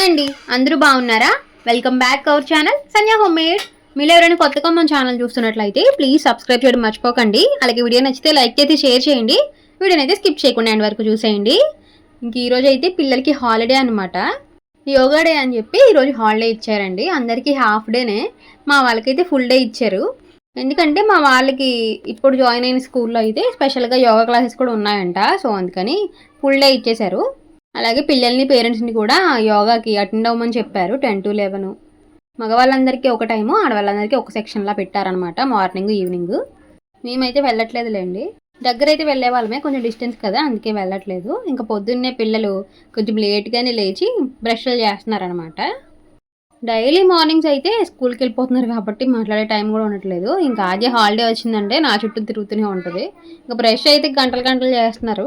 Hi అండి. అందరూ బాగున్నారా? Welcome back our channel Sanya home made మీరు ఎవరైనా కొత్తగా మన ఛానల్ చూస్తున్నట్లయితే ప్లీజ్ సబ్స్క్రైబ్ చేయడం మర్చిపోకండి. అలాగే వీడియో నచ్చితే లైక్ అయితే షేర్ చేయండి. వీడియోని అయితే స్కిప్ చేయకుండా ఎండ్ వరకు చూసేయండి. ఇంక ఈరోజు అయితే పిల్లలకి హాలిడే అనమాట యోగా డే అని చెప్పి ఈరోజు హాలిడే ఇచ్చారండి. అందరికీ హాఫ్ డేనే మా వాళ్ళకైతే ఫుల్ డే ఇచ్చారు. ఎందుకంటే మా వాళ్ళకి ఇప్పుడు జాయిన్ అయిన స్కూల్లో అయితే స్పెషల్గా యోగా క్లాసెస్ కూడా ఉన్నాయంట. సో అందుకని ఫుల్ డే ఇచ్చేశారు. అలాగే పిల్లల్ని పేరెంట్స్ని కూడా యోగాకి అటెండ్ అవ్వమని చెప్పారు టెన్ టు లెవెన్. మగవాళ్ళందరికీ ఒక టైము ఆడవాళ్ళందరికీ ఒక సెక్షన్లా పెట్టారనమాట మార్నింగ్ ఈవినింగ్. మేమైతే వెళ్ళట్లేదులేండి. దగ్గర అయితే వెళ్ళే వాళ్ళమే కొంచెం డిస్టెన్స్ కదా అందుకే వెళ్ళట్లేదు. ఇంకా పొద్దున్నే పిల్లలు కొంచెం లేట్గానే లేచి బ్రష్లు చేస్తున్నారనమాట డైలీ మార్నింగ్స్ అయితే స్కూల్కి వెళ్ళిపోతున్నారు కాబట్టి మాట్లాడే టైం కూడా ఉండట్లేదు. ఇంకా అదే హాలిడే వచ్చిందంటే నా చుట్టూ తిరుగుతూనే ఉంటుంది. ఇంకా బ్రష్ అయితే గంటలు గంటలు చేస్తున్నారు.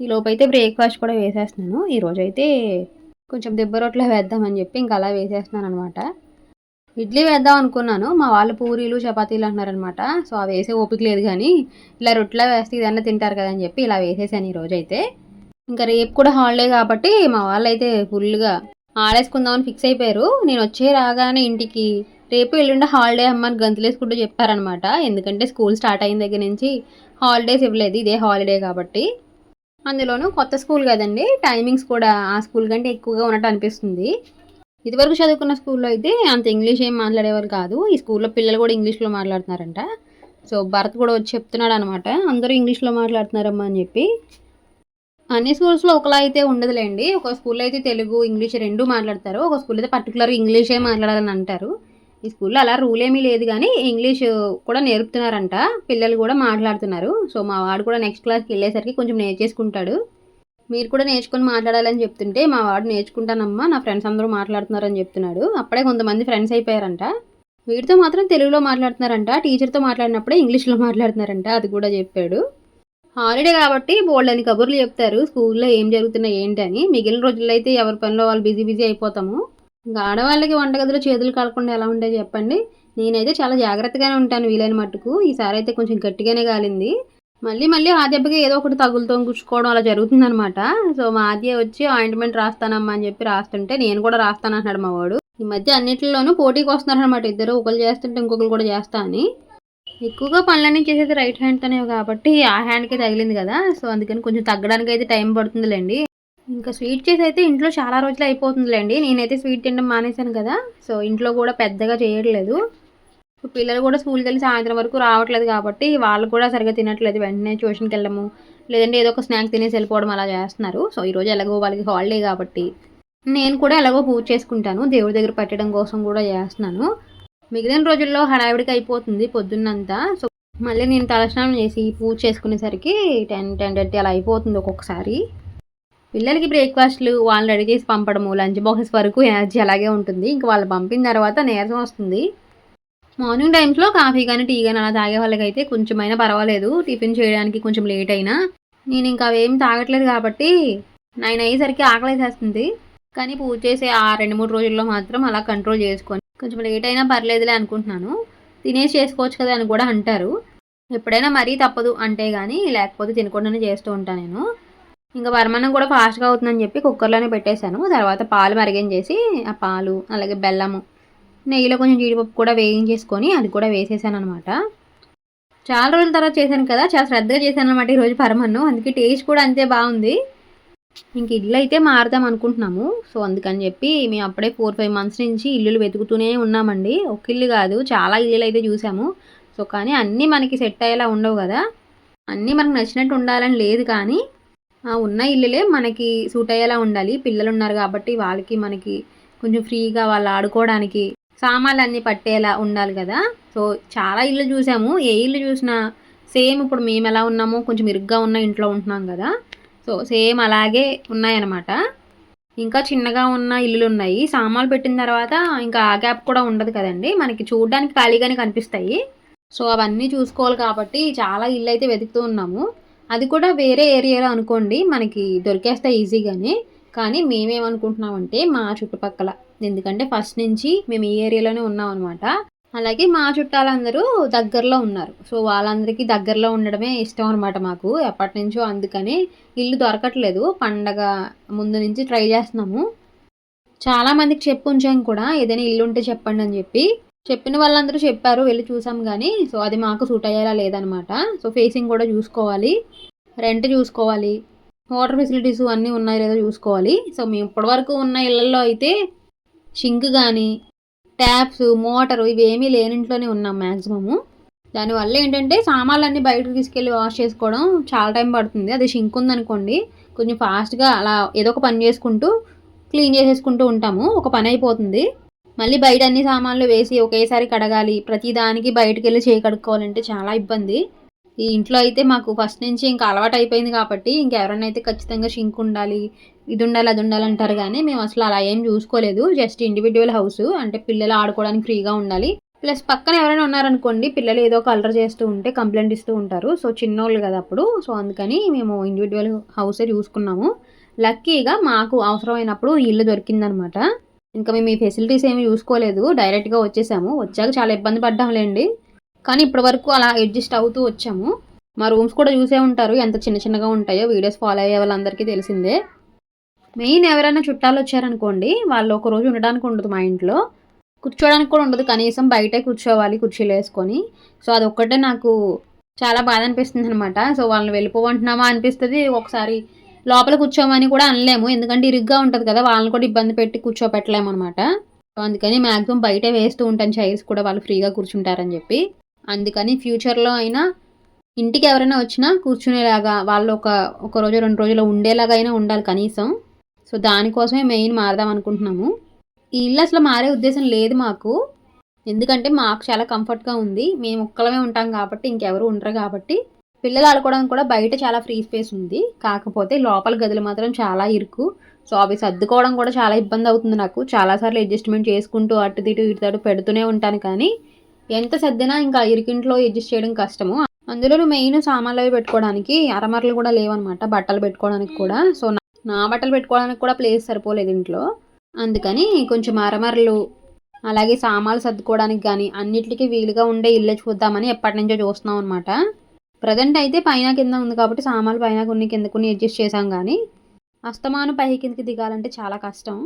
ఈ లోపైతే బ్రేక్ఫాస్ట్ కూడా వేసేస్తున్నాను. ఈరోజు అయితే కొంచెం దెబ్బ రొట్టెలు వేద్దామని చెప్పి ఇంకా అలా వేసేస్తున్నాను అనమాట ఇడ్లీ వేద్దాం అనుకున్నాను. మా వాళ్ళు పూరీలు చపాతీలు అంటున్నారనమాట సో అవి వేసే ఓపిక లేదు కానీ ఇలా రొట్టెలా వేస్తే ఇదన్నా తింటారు కదా అని చెప్పి ఇలా వేసేసాను ఈరోజు అయితే ఇంకా రేపు కూడా హాలిడే కాబట్టి మా వాళ్ళు అయితే ఫుల్గా ఆడేసుకుందామని ఫిక్స్ అయిపోయారు. నేను వచ్చే రాగానే ఇంటికి రేపు ఎల్లుండి హాలిడే అమ్మని గంతులేసుకుంటూ చెప్పారనమాట ఎందుకంటే స్కూల్ స్టార్ట్ అయిన దగ్గర నుంచి హాలిడేస్ ఇవ్వలేదు. ఇదే హాలిడే కాబట్టి. అందులోనూ కొత్త స్కూల్ కదండి టైమింగ్స్ కూడా ఆ స్కూల్ కంటే ఎక్కువగా ఉన్నట్టు అనిపిస్తుంది. ఇదివరకు చదువుకున్న స్కూల్లో అయితే అంత ఇంగ్లీష్ ఏం మాట్లాడేవారు కాదు ఈ స్కూల్లో పిల్లలు కూడా ఇంగ్లీష్లో మాట్లాడుతున్నారంట. సో భరత్ కూడా వచ్చి చెప్తున్నాడు అనమాట అందరూ ఇంగ్లీష్లో మాట్లాడుతున్నారమ్మా అని చెప్పి. అన్ని స్కూల్స్లో ఒకలా అయితే ఉండదులేండి ఒక స్కూల్లో అయితే తెలుగు ఇంగ్లీష్ రెండు మాట్లాడతారు ఒక స్కూల్ అయితే పర్టికులర్ ఇంగ్లీషే మాట్లాడాలని అంటారు. ఈ స్కూల్లో అలా రూల్ ఏమీ లేదు కానీ ఇంగ్లీష్ కూడా నేర్పుతున్నారంట. పిల్లలు కూడా మాట్లాడుతున్నారు. సో మా వాడు కూడా నెక్స్ట్ క్లాస్కి వెళ్ళేసరికి కొంచెం నేర్చేసుకుంటాడు. మీరు కూడా నేర్చుకొని మాట్లాడాలని చెప్తుంటే మా వాడు నేర్చుకుంటానమ్మా నా ఫ్రెండ్స్ అందరూ మాట్లాడుతున్నారని చెప్తున్నాడు. అప్పుడే కొంతమంది ఫ్రెండ్స్ అయిపోయారంట. వీటితో మాత్రం తెలుగులో మాట్లాడుతున్నారంట. టీచర్తో మాట్లాడినప్పుడే ఇంగ్లీష్లో మాట్లాడుతున్నారంట. అది కూడా చెప్పాడు. హాలిడే కాబట్టి బోల్డ్ అని కబుర్లు చెప్తారు. స్కూల్లో ఏం జరుగుతున్నాయి ఏంటి అని. మిగిలిన రోజుల్లో అయితే ఎవరి పనిలో వాళ్ళు బిజీ బిజీ అయిపోతాము. ఇంకా ఆడవాళ్ళకి వంటగదిలో చేతులు కాలకుండా ఎలా ఉంటాయి చెప్పండి. నేనైతే చాలా జాగ్రత్తగానే ఉంటాను వీలైన మట్టుకు. ఈసారి అయితే కొంచెం గట్టిగానే కాలింది. మళ్ళీ మళ్ళీ ఆ దెబ్బకి ఏదో ఒకటి తగులుతో గుచ్చుకోవడం అలా జరుగుతుందనమాట సో మా ఆద్య వచ్చి ఆయింట్మెంట్ రాస్తానమ్మా అని చెప్పి రాస్తుంటే నేను కూడా రాస్తాను అంటున్నాడు మా వాడు. ఈ మధ్య అన్నింటిలోనూ పోటీకి వస్తున్నారనమాట ఇద్దరు. ఒకరు చేస్తుంటే ఇంకొకరు కూడా చేస్తా అని. ఎక్కువగా పనులన్నీ చేసేది రైట్ హ్యాండ్తోనే కాబట్టి ఆ హ్యాండ్కే తగిలింది కదా. సో అందుకని కొంచెం తగ్గడానికి అయితే టైం పడుతుందిలేండి. ఇంకా స్వీట్ చేసి అయితే ఇంట్లో చాలా రోజులు అయిపోతుందిలేండి. నేనైతే స్వీట్ తినడం మానేశాను కదా. సో ఇంట్లో కూడా పెద్దగా చేయట్లేదు. పిల్లలు కూడా స్కూల్కి వెళ్ళి సాయంత్రం వరకు రావట్లేదు కాబట్టి వాళ్ళు కూడా సరిగ్గా తినట్లేదు. వెంటనే ట్యూషన్కి వెళ్ళము లేదంటే ఏదో ఒక స్నాక్ తినేసి వెళ్ళిపోవడం అలా చేస్తున్నారు. సో ఈరోజు ఎలాగో వాళ్ళకి హాలిడే కాబట్టి నేను కూడా ఎలాగో పూజ చేసుకుంటాను. దేవుడి దగ్గర పెట్టడం కోసం కూడా చేస్తున్నాను. మిగిలిన రోజుల్లో హడావిడికి అయిపోతుంది పొద్దున్నంతా. సో మళ్ళీ నేను తలస్నానం చేసి పూజ చేసుకునేసరికి టెన్ టెన్ థర్టీ అలా అయిపోతుంది ఒక్కొక్కసారి. పిల్లలకి బ్రేక్ఫాస్ట్లు వాళ్ళని రెడీ చేసి పంపడము లంచ్ బాక్సెస్ వరకు ఎనర్జీ అలాగే ఉంటుంది. ఇంకా వాళ్ళు పంపిన తర్వాత నీరసం వస్తుంది. మార్నింగ్ టైమ్స్లో కాఫీ కానీ టీ కానీ అలా తాగే వాళ్ళకైతే కొంచెమైనా పర్వాలేదు. టిఫిన్ చేయడానికి కొంచెం లేట్ అయినా. నేను ఇంకా అవేం తాగట్లేదు కాబట్టి నైన్ అయ్యేసరికి ఆకలేసేస్తుంది. కానీ పూజ చేసే ఆ రెండు మూడు రోజుల్లో మాత్రం అలా కంట్రోల్ చేసుకొని కొంచెం లేట్ అయినా పర్లేదులే అనుకుంటున్నాను. తినేసి చేసుకోవచ్చు కదా అని కూడా అంటారు. ఎప్పుడైనా మరీ తప్పదు అంటే కానీ లేకపోతే తినకుండానే చేస్తూ ఉంటాను నేను. ఇంకా వరమన్నం కూడా ఫాస్ట్గా అవుతుందని చెప్పి కుక్కర్లోనే పెట్టేశాను. తర్వాత పాలు మరిగించేసి ఆ పాలు అలాగే బెల్లము నెయ్యిలో కొంచెం జీడిపప్పు కూడా వేయించేసుకొని అది కూడా వేసేసాను అనమాట చాలా రోజుల తర్వాత చేశాను కదా చాలా శ్రద్ధగా చేశాను అనమాట ఈరోజు పరమన్నం అందుకే టేస్ట్ కూడా అంతే బాగుంది. ఇంక ఇల్లు అయితే మారుదాం అనుకుంటున్నాము. సో అందుకని చెప్పి మేము అప్పుడే ఫోర్ ఫైవ్ మంత్స్ నుంచి ఇల్లులు వెతుకుతూనే ఉన్నామండి. ఒక ఇల్లు కాదు చాలా ఇల్లులు అయితే చూసాము. సో కానీ అన్నీ మనకి సెట్ అయ్యేలా ఉండవు కదా. అన్నీ మనకు నచ్చినట్టు ఉండాలని లేదు కానీ ఉన్న ఇల్లులే మనకి సూట్ అయ్యేలా ఉండాలి. పిల్లలు ఉన్నారు కాబట్టి వాళ్ళకి మనకి కొంచెం ఫ్రీగా వాళ్ళు ఆడుకోవడానికి సామాన్లు అన్నీ పట్టేలా ఉండాలి కదా. సో చాలా ఇల్లు చూసాము. ఏ ఇల్లు చూసినా సేమ్ ఇప్పుడు మేము ఎలా ఉన్నామో కొంచెం ఇరుగ్గా ఉన్న ఇంట్లో ఉంటున్నాం కదా. సో సేమ్ అలాగే ఉన్నాయన్నమాట. ఇంకా చిన్నగా ఉన్న ఇల్లులు ఉన్నాయి సామాన్లు పెట్టిన తర్వాత ఇంకా ఆ గ్యాప్ కూడా ఉండదు కదండి. మనకి చూడడానికి ఖాళీగానే కనిపిస్తాయి. సో అవన్నీ చూసుకోవాలి కాబట్టి చాలా ఇల్లు అయితే వెతుకుతూ ఉన్నాము. అది కూడా వేరే ఏరియాలో అనుకోండి మనకి దొరికేస్తాయి ఈజీగానే. కానీ మేమేమనుకుంటున్నామంటే మా చుట్టుపక్కల. ఎందుకంటే ఫస్ట్ నుంచి మేము ఈ ఏరియాలోనే ఉన్నాం అనమాట అలాగే మా చుట్టాలందరూ దగ్గరలో ఉన్నారు. సో వాళ్ళందరికీ దగ్గరలో ఉండడమే ఇష్టం అనమాట మాకు. ఎప్పటి నుంచో అందుకని ఇల్లు దొరకట్లేదు. పండగ ముందు నుంచి ట్రై చేస్తున్నాము. చాలా మందికి చెప్పు ఉంచాం కూడా. ఏదైనా ఇల్లు ఉంటే చెప్పండి అని చెప్పి. చెప్పిన వాళ్ళందరూ చెప్పారు వెళ్ళి చూసాం కానీ సో అది మాకు సూట్ అయ్యేలా లేదనమాట. సో ఫేసింగ్ కూడా చూసుకోవాలి. రెంట్ చూసుకోవాలి. వాటర్ ఫెసిలిటీస్ అన్నీ ఉన్నాయో లేదో చూసుకోవాలి. సో మేము ఇప్పటివరకు ఉన్న ఇళ్ళల్లో అయితే షింక్ కానీ ట్యాప్స్ మోటారు ఇవేమీ లేని ఇంట్లోనే ఉన్నాం మ్యాక్సిమము దానివల్ల ఏంటంటే సామాన్లన్నీ బయటకు తీసుకెళ్ళి వాష్ చేసుకోవడం చాలా టైం పడుతుంది. అది షింక్ ఉందనుకోండి కొంచెం ఫాస్ట్గా అలా ఏదో ఒక పని చేసుకుంటూ క్లీన్ చేసేసుకుంటూ ఉంటాము. ఒక పని అయిపోతుంది. మళ్ళీ బయట అన్ని సామాన్లు వేసి ఒకేసారి కడగాలి. ప్రతిదానికి బయటకు వెళ్ళి చేయి కడుక్కోవాలంటే చాలా ఇబ్బంది. ఈ ఇంట్లో అయితే మాకు ఫస్ట్ నుంచి ఇంకా అలవాటు అయిపోయింది కాబట్టి ఇంకెవరైనా అయితే ఖచ్చితంగా షింక్ ఉండాలి ఇది ఉండాలి అది ఉండాలి అంటారు కానీ మేము అసలు అలా ఏం చూసుకోలేదు. జస్ట్ ఇండివిజువల్ హౌస్ అంటే పిల్లలు ఆడుకోవడానికి ఫ్రీగా ఉండాలి. ప్లస్ పక్కన ఎవరైనా ఉన్నారనుకోండి పిల్లలు ఏదో కలర్ చేస్తూ ఉంటే కంప్లైంట్ ఇస్తూ ఉంటారు. సో చిన్నోళ్ళు కదా అప్పుడు. సో అందుకని మేము ఇండివిజువల్ హౌసే చూసుకున్నాము. లక్కీగా మాకు అవసరమైనప్పుడు ఇల్లు దొరికిందనమాట. ఇంకా మేము ఈ ఫెసిలిటీస్ ఏమి చూసుకోలేదు డైరెక్ట్గా వచ్చేసాము. వచ్చాక చాలా ఇబ్బంది పడ్డాంలేండి. కానీ ఇప్పటి వరకు అలా అడ్జస్ట్ అవుతూ వచ్చాము. మా రూమ్స్ కూడా చూసే ఉంటారు. ఎంత చిన్న చిన్నగా ఉంటాయో వీడియోస్ ఫాలో అయ్యే వాళ్ళందరికీ తెలిసిందే. మెయిన్ ఎవరైనా చుట్టాలు వచ్చారనుకోండి వాళ్ళు ఒక రోజు ఉండడానికి ఉండదు మా ఇంట్లో. కూర్చోడానికి కూడా ఉండదు. కనీసం బయటే కూర్చోవాలి కుర్చీలు వేసుకొని. సో అది ఒక్కటే నాకు చాలా బాధ అనిపిస్తుంది అనమాట సో వాళ్ళని వెళ్ళిపోమంటున్నామా అనిపిస్తుంది. ఒకసారి లోపల కూర్చోమని కూడా అనలేము. ఎందుకంటే ఇరుగ్గా ఉంటుంది కదా వాళ్ళని కూడా ఇబ్బంది పెట్టి కూర్చోపెట్టలేము అనమాట అందుకని మ్యాక్సిమం బయటే వేస్తూ ఉంటాను చైర్స్ కూడా వాళ్ళు ఫ్రీగా కూర్చుంటారని చెప్పి. అందుకని ఫ్యూచర్లో అయినా ఇంటికి ఎవరైనా వచ్చినా కూర్చునేలాగా వాళ్ళు ఒక ఒక రోజు రెండు రోజులు ఉండేలాగా అయినా ఉండాలి కనీసం. సో దానికోసమే మెయిన్ మారదాం అనుకుంటున్నాము. ఈ ఇల్లు అసలు మారే ఉద్దేశం లేదు మాకు. ఎందుకంటే మాకు చాలా కంఫర్ట్గా ఉంది. మేము ఒక్కలమే ఉంటాం కాబట్టి ఇంకెవరు ఉండరు కాబట్టి. పిల్లలు ఆడుకోవడానికి కూడా బయట చాలా ఫ్రీ స్పేస్ ఉంది. కాకపోతే లోపల గదులు మాత్రం చాలా ఇరుకు. సో అవి సర్దుకోవడం కూడా చాలా ఇబ్బంది అవుతుంది నాకు. చాలాసార్లు అడ్జస్ట్మెంట్ చేసుకుంటూ అటు ఇటు ఇటు పెడుతూనే ఉంటాను కానీ ఎంత సర్దినా ఇంకా ఇరుకింట్లో అడ్జస్ట్ చేయడం కష్టము. అందులో మెయిన్ సామాన్లు అవి పెట్టుకోవడానికి అరమరలు కూడా లేవన్నమాట బట్టలు పెట్టుకోవడానికి కూడా. సో నా- బట్టలు పెట్టుకోవడానికి కూడా ప్లేస్ సరిపోలేదు ఇంట్లో. అందుకని కొంచెం అరమరలు అలాగే సామాన్లు సర్దుకోవడానికి కానీ అన్నిటికీ వీలుగా ఉండే ఇల్లు చూద్దామని ఎప్పటి నుంచో చూస్తున్నాం అనమాట ప్రజెంట్ అయితే పైన కింద ఉంది కాబట్టి సామాన్లు పైన కొన్ని కింద కొన్ని అడ్జస్ట్ చేసాం కానీ అస్తమాను పై కిందకి దిగాలంటే చాలా కష్టం.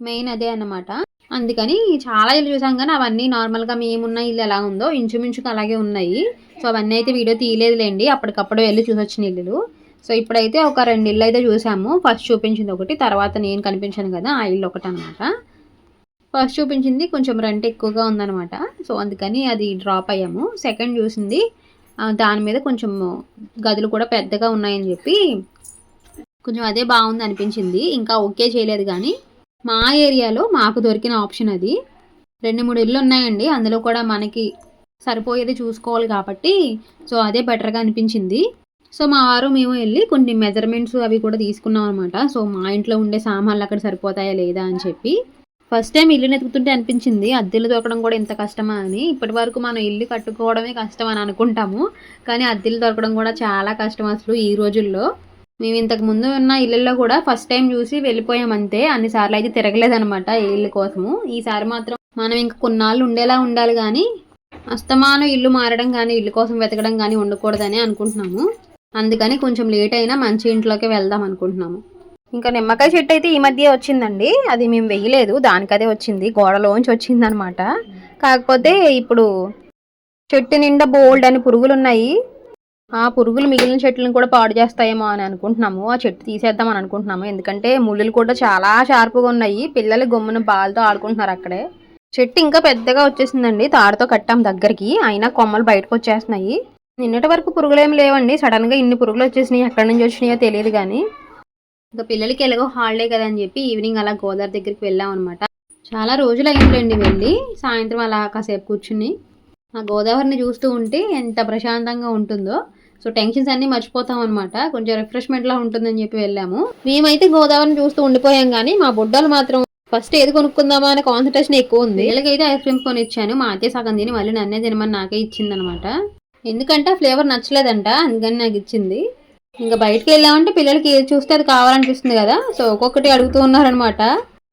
మెయిన్ అదే అన్నమాట. అందుకని చాలా ఇల్లు చూసాం కానీ అవన్నీ నార్మల్గా మేమున్న ఇల్లు ఎలా ఉందో ఇంచుమించుగా అలాగే ఉన్నాయి. సో అవన్నీ అయితే వీడియో తీయలేదులేండి. అప్పటికప్పుడు వెళ్ళి చూసొచ్చిన ఇల్లులు. సో ఇప్పుడైతే ఒక రెండు ఇల్లు అయితే చూసాము ఫస్ట్ చూపించింది ఒకటి తర్వాత నేను కనిపించాను కదా ఆ ఇల్లు ఒకటి అనమాట ఫస్ట్ చూపించింది కొంచెం రెంట్ ఎక్కువగా ఉందన్నమాట. సో అందుకని అది డ్రాప్ అయ్యాము. సెకండ్ చూసింది దాని మీద కొంచెం గదులు కూడా పెద్దగా ఉన్నాయని చెప్పి కొంచెం అదే బాగుంది అనిపించింది. ఇంకా ఓకే చేయలేదు కానీ మా ఏరియాలో మాకు దొరికిన ఆప్షన్ అది. రెండు మూడు ఇల్లు ఉన్నాయండి. అందులో కూడా మనకి సరిపోయేది చూసుకోవాలి కాబట్టి సో అదే బెటర్గా అనిపించింది. సో మా వారు మేము వెళ్ళి కొన్ని మెజర్మెంట్స్ అవి కూడా తీసుకున్నాం అనమాట సో మా ఇంట్లో ఉండే సామాన్లు అక్కడ సరిపోతాయా లేదా అని చెప్పి. ఫస్ట్ టైం ఇల్లు వెతుకుతుంటే అనిపించింది. అద్దెలు దొరకడం కూడా ఇంత కష్టమా అని. ఇప్పటి వరకు మనం ఇల్లు కట్టుకోవడమే కష్టం అని అనుకుంటాము. కానీ అద్దెలు దొరకడం కూడా చాలా కష్టం అసలు ఈ రోజుల్లో. మేము ఇంతకు ముందు ఉన్న ఇళ్ళల్లో కూడా ఫస్ట్ టైం చూసి వెళ్ళిపోయాం అంతే. అన్నిసార్లు అయితే తిరగలేదనమాట ఈ ఇల్లు కోసము. ఈసారి మాత్రం మనం ఇంకా కొన్నాళ్ళు ఉండేలా ఉండాలి కానీ అస్తమానం ఇల్లు మారడం కానీ ఇల్లు కోసం వెతకడం కానీ ఉండకూడదని అనుకుంటున్నాము. అందుకని కొంచెం లేట్ అయినా మంచి ఇంట్లోకి వెళ్దాం అనుకుంటున్నాము. ఇంకా నిమ్మకాయ చెట్టు అయితే ఈ మధ్య వచ్చిందండి. అది మేము వెయ్యలేదు దానికదే వచ్చింది. గోడలోంచి వచ్చింది అనమాట కాకపోతే ఇప్పుడు చెట్టు నిండా బోల్డ్ అని పురుగులు ఉన్నాయి ఆ పురుగులు మిగిలిన చెట్లను కూడా పాడు చేస్తాయేమో అని అనుకుంటున్నాము. ఆ చెట్టు తీసేద్దాం అని అనుకుంటున్నాము. ఎందుకంటే ముళ్ళులు కూడా చాలా షార్ప్గా ఉన్నాయి. పిల్లలు గమ్మున బాల్తో ఆడుకుంటున్నారు అక్కడే. చెట్టు ఇంకా పెద్దగా వచ్చేసిందండి. తాడుతో కట్టాం దగ్గరికి. అయినా కొమ్మలు బయటకు వచ్చేస్తున్నాయి. నిన్నటి వరకు పురుగులు ఏమి లేవండి. సడన్గా ఇన్ని పురుగులు వచ్చేసినాయి. ఎక్కడి నుంచి వచ్చినాయో తెలియదు కానీ. ఇంకా పిల్లలకి ఎలాగో హాలిడే కదా అని చెప్పి ఈవినింగ్ అలా గోదావరి దగ్గరికి వెళ్ళాం అనమాట చాలా రోజులు అయిందండి వెళ్ళి. సాయంత్రం అలా కాసేపు కూర్చుని ఆ గోదావరిని చూస్తూ ఉంటే ఎంత ప్రశాంతంగా ఉంటుందో. సో టెన్షన్స్ అన్నీ మర్చిపోతాం అనమాట కొంచెం రిఫ్రెష్మెంట్లా ఉంటుందని చెప్పి వెళ్ళాము. మేమైతే గోదావరిని చూస్తూ ఉండిపోయాం కానీ మా బుడ్డలు మాత్రం ఫస్ట్ ఏది కొనుక్కుందామా అనే కాన్సన్ట్రేషన్ ఎక్కువ ఉంది. వీళ్ళకైతే ఐస్ క్రీమ్ కొని ఇచ్చాను మా అత్తే సగం తిని మళ్ళీ నన్నే తినమని నాకే ఇచ్చింది అనమాట ఎందుకంటే ఫ్లేవర్ నచ్చలేదంట. అందుకని నాకు ఇచ్చింది. ఇంకా బయటకు వెళ్ళామంటే పిల్లలకి ఏది చూస్తే అది కావాలనిపిస్తుంది కదా. సో ఒక్కొక్కటి అడుగుతూ ఉన్నారనమాట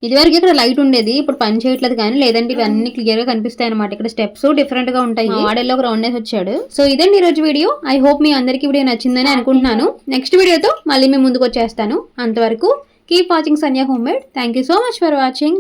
ఇదివరకు ఇక్కడ లైట్ ఉండేది ఇప్పుడు పని చేయట్లేదు కానీ లేదంటే ఇవన్నీ క్లియర్గా కనిపిస్తాయి అనమాట ఇక్కడ స్టెప్స్ డిఫరెంట్గా ఉంటాయి. వాడెల్లో ఒక రౌండ్ వేసి వచ్చాడు. సో ఇదండి ఈ రోజు వీడియో. ఐ హోప్ మీ అందరికీ వీడియో నచ్చిందని అనుకుంటున్నాను. నెక్స్ట్ వీడియోతో మళ్ళీ మేము ముందుకు వచ్చేస్తాను. అంతవరకు keep watching Sandhya home made thank you so much for watching